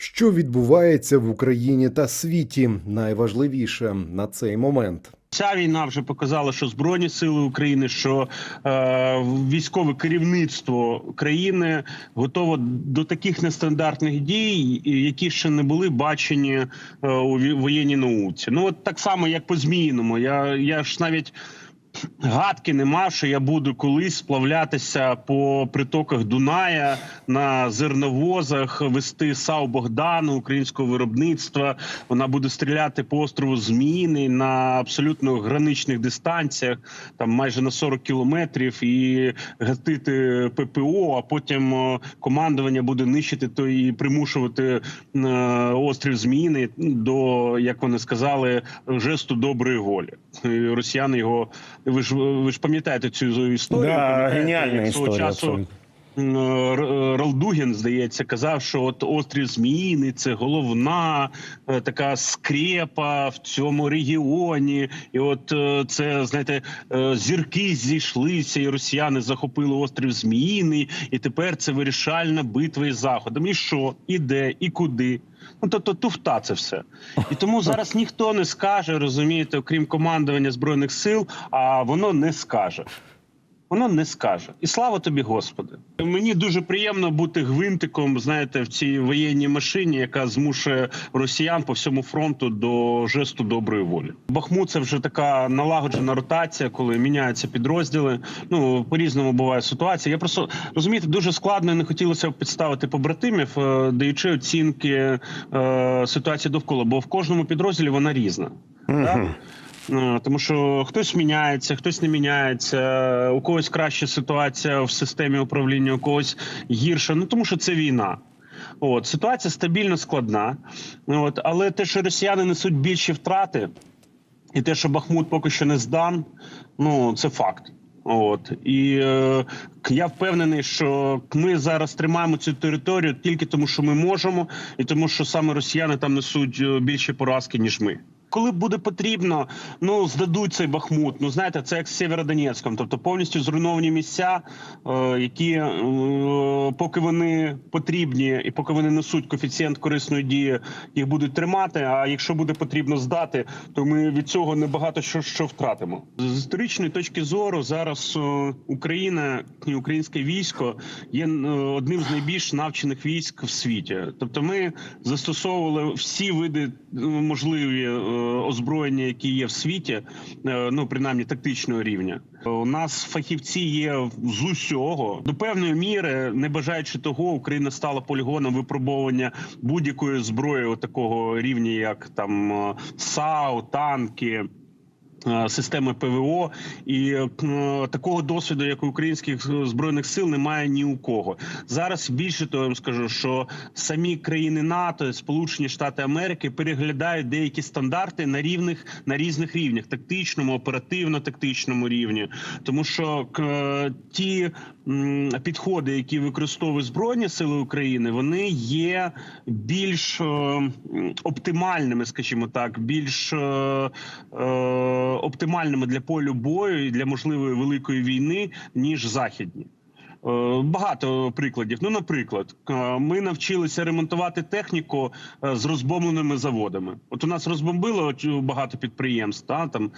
Що відбувається в Україні та світі? Найважливіше на цей момент. Ця війна вже показала, що збройні сили України, що е, військове керівництво країни готово до таких нестандартних дій, які ще не були бачені е, у воєнній науці. Ну от так само, як по зміїному. Я, я ж навіть. Гадки не мав, що я буду колись сплавлятися по притоках Дуная на зерновозах, вести САУ Богдану українського виробництва. Вона буде стріляти по острову Зміїний на абсолютно граничних дистанціях, там майже на 40 кілометрів, і гатити ППО. А потім командування буде нищити то і примушувати е, острів Зміїний до, як вони сказали, жесту доброї волі. Росіяни його ви ж ви ж пам'ятаєте цю історію? Да, пам'ятаєте, геніальна історія, часу абсолютно. м, Р- Р- Ралдугін, здається, казав, що от острів Зміїний це головна е, така скрепа в цьому регіоні, і от е, це знаєте, е, зірки зійшлися, і росіяни захопили острів Зміїний, і тепер це вирішальна битва із заходом. І що, і де, і куди? Ну тобто туфта це все. І тому зараз ніхто не скаже, розумієте, окрім командування збройних сил, а воно не скаже. Воно не скаже. І слава тобі, Господи. Мені дуже приємно бути гвинтиком, знаєте, в цій воєнній машині, яка змушує росіян по всьому фронту до жесту доброї волі. Бахмут це вже така налагоджена ротація, коли міняються підрозділи. Ну по різному буває ситуація. Я просто розумієте, дуже складно і не хотілося б підставити побратимів, е, даючи оцінки е, ситуації довкола, бо в кожному підрозділі вона різна. Так? Е, Тому що хтось міняється, хтось не міняється, у когось краща ситуація в системі управління, у когось гірша. Ну тому що це війна. От ситуація стабільно складна. От, але те, що росіяни несуть більші втрати, і те, що Бахмут поки що не здан, ну це факт. От і е, я впевнений, що ми зараз тримаємо цю територію тільки тому, що ми можемо, і тому, що саме росіяни там несуть е, більші поразки, ніж ми. Коли буде потрібно, ну здадуть цей Бахмут. Ну знаєте, це як з Сєвєродонецьком, тобто повністю зруйновані місця, е, які е, поки вони потрібні і поки вони несуть коефіцієнт корисної дії, їх будуть тримати. А якщо буде потрібно здати, то ми від цього небагато що, що втратимо. З історичної точки зору зараз е, Україна і українське військо є одним з найбільш навчених військ в світі. Тобто, ми застосовували всі види можливі озброєння, які є в світі, е, ну принаймні тактичного рівня. У нас фахівці є з усього до певної міри, не бажаючи того, Україна стала полігоном випробовування будь-якої зброї такого рівня, як там е, САУ, танки. Е, Системи ПВО і е, такого досвіду, як у українських збройних сил, немає ні у кого. Зараз більше того, я вам скажу, що самі країни НАТО, Сполучені Штати Америки переглядають деякі стандарти на рівних на різних рівнях тактичному, оперативно-тактичному рівні, тому що ті підходи, які використовують збройні сили України, вони є більш е, оптимальними, скажімо так, більш е, е, оптимальними для полю бою і для можливої великої війни, ніж західні. Е, Багато прикладів. Ну, наприклад, е, ми навчилися ремонтувати техніку е, з розбомбленими заводами. От у нас розбомбило багато підприємств, та там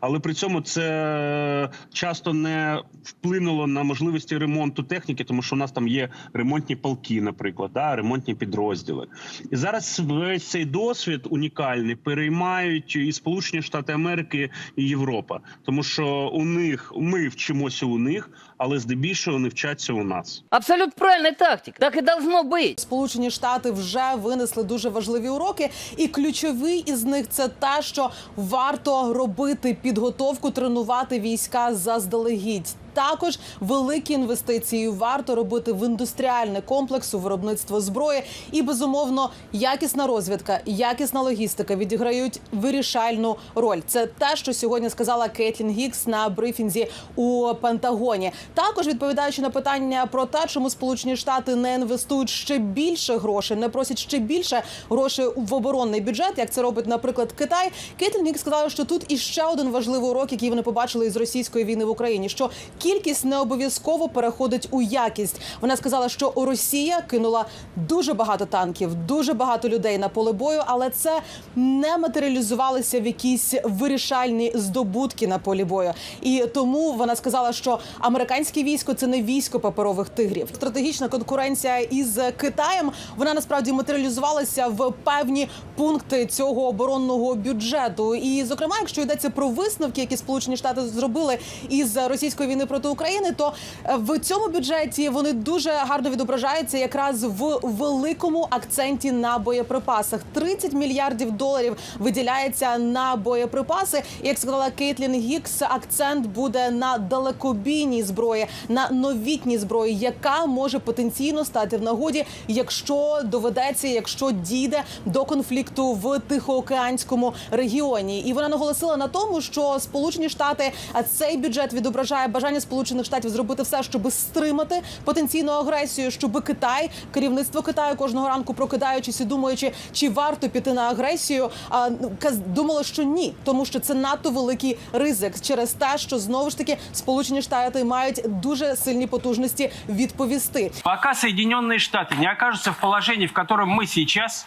але при цьому це часто не вплинуло на можливості ремонту техніки, тому що у нас там є ремонтні полки, наприклад, да, ремонтні підрозділи. І зараз весь цей досвід унікальний переймають і Сполучені Штати Америки і Європа, тому що у них ми вчимося у них, але здебільшого вони вчаться у нас. Абсолютно правильна тактика. Так і должно бути. Сполучені Штати вже винесли дуже важливі уроки, і ключовий із них це те, що варто робити підготовку, тренувати війська заздалегідь. Також великі інвестиції варто робити в індустріальний комплекс у виробництво зброї. І безумовно, якісна розвідка, якісна логістика відіграють вирішальну роль. Це те, що сьогодні сказала Кейтлін Гікс на брифінзі у Пентагоні. Також відповідаючи на питання про те, чому Сполучені Штати не інвестують ще більше грошей, не просять ще більше грошей в оборонний бюджет, як це робить, наприклад, Китай. Кейтлін Гікс сказала, що тут іще один важливий урок, який вони побачили із російської війни в Україні. Що кількість не обов'язково переходить у якість. Вона сказала, що Росія кинула дуже багато танків, дуже багато людей на поле бою, але це не матеріалізувалося в якісь вирішальні здобутки на полі бою. І тому вона сказала, що американське військо це не військо паперових тигрів. Стратегічна конкуренція із Китаєм вона насправді матеріалізувалася в певні пункти цього оборонного бюджету. І, зокрема, якщо йдеться про висновки, які Сполучені Штати зробили із російської війни проти України, то е, в цьому бюджеті вони дуже гарно відображаються якраз в великому акценті на боєприпасах. 30 мільярдів доларів виділяється на боєприпаси. Як сказала Кейтлін Гікс, акцент буде на далекобійній зброї, на новітній зброї, яка може потенційно стати в нагоді, якщо доведеться, якщо дійде до конфлікту в Тихоокеанському регіоні. І вона наголосила на тому, що Сполучені Штати цей бюджет відображає бажання Сполучених Штатів зробити все, щоб стримати потенційну агресію, щоб Китай, керівництво Китаю кожного ранку прокидаючись і думаючи, чи варто піти на агресію, а ну, каз- думало, що ні, тому що це надто великий ризик через те, що знову ж таки Сполучені Штати мають дуже сильні потужності відповісти. Пока Соединенные Штаты не окажутся в положении, в котором мы сейчас,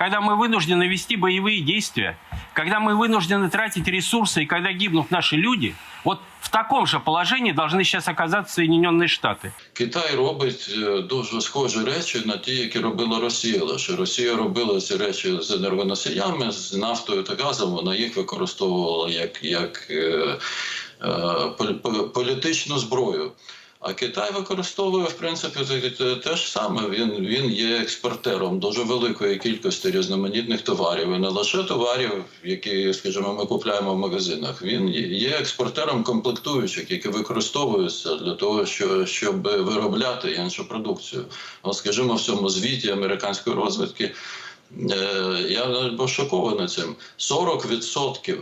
когда мы вынуждены вести боевые действия, когда мы вынуждены тратить ресурсы и когда гибнут наши люди, вот в таком же положении должны сейчас оказаться Соединенные Штаты. Китай робить е, дуже схожі речі на ті, які робила Росія. Лише Росія робила ці речі з енергоносіями, з нафтою та газом. Вона їх використовувала як, як е, е, полі- по- політичну зброю. А Китай використовує в принципі те- ж саме. Він, він є експортером дуже великої кількості різноманітних товарів, і не лише товарів, які, скажімо, ми купляємо в магазинах. Він є- експортером комплектуючих, які використовуються для того, що, щоб виробляти іншу продукцію. Ну, скажімо, в цьому звіті американської розвідки е, я був шокований цим. 40%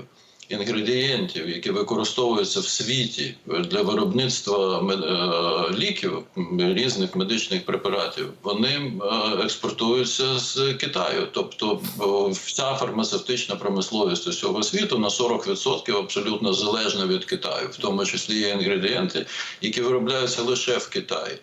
інгредієнтів, які використовуються в світі для виробництва е, ліків, різних медичних препаратів, вони е, експортуються з Китаю. Тобто вся фармацевтична промисловість усього світу на 40% абсолютно залежна від Китаю, в тому числі є інгредієнти, які виробляються лише в Китаї.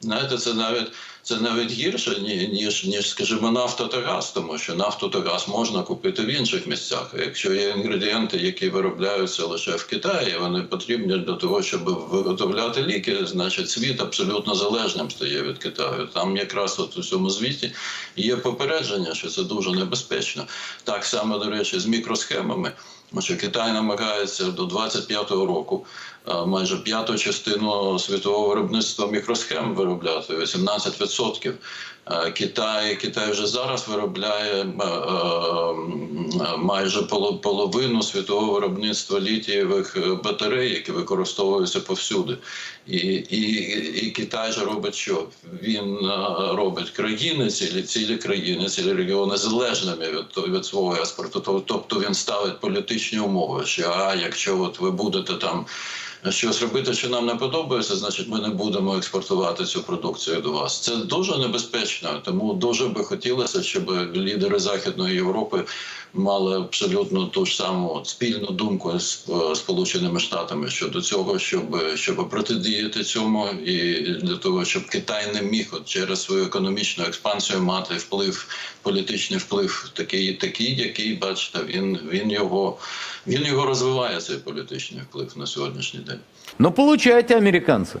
Знаєте, це навіть це навіть гірше ніж ніж, скажімо, нафта та газ, тому що нафту та газ можна купити в інших місцях. Якщо є інгредієнти, які виробляються лише в Китаї, вони потрібні для того, щоб виготовляти ліки, значить світ абсолютно залежним стає від Китаю. Там якраз от у цьому звіті є попередження, що це дуже небезпечно. Так само, до речі, з мікросхемами. Тому що Китай намагається до 25-го року е, майже п'яту частину світового виробництва мікросхем виробляти 18%. Е, Китай, Китай вже зараз виробляє е, е, майже поло- половину світового виробництва літієвих е, батарей, які використовуються повсюди. І, і, і Китай же робить що? Він е, робить країни, цілі, цілі країни, цілі регіони залежними від, від свого експорту. Тобто він ставить політичні умови, що а якщо от ви будете там щось робити, що нам не подобається, значить ми не будемо експортувати цю продукцію до вас. Це дуже небезпечно, тому дуже би хотілося, щоб лідери Західної Європи мали абсолютно ту ж саму спільну думку з е, Сполученими Штатами щодо цього, щоб, щоб протидіяти цьому, і для того, щоб Китай не міг от через свою економічну експансію мати вплив, політичний вплив, такий, такий, який бачите, він, він його він його розвиває цей політичний вплив на сьогоднішній день. Ну, получайте, американцы.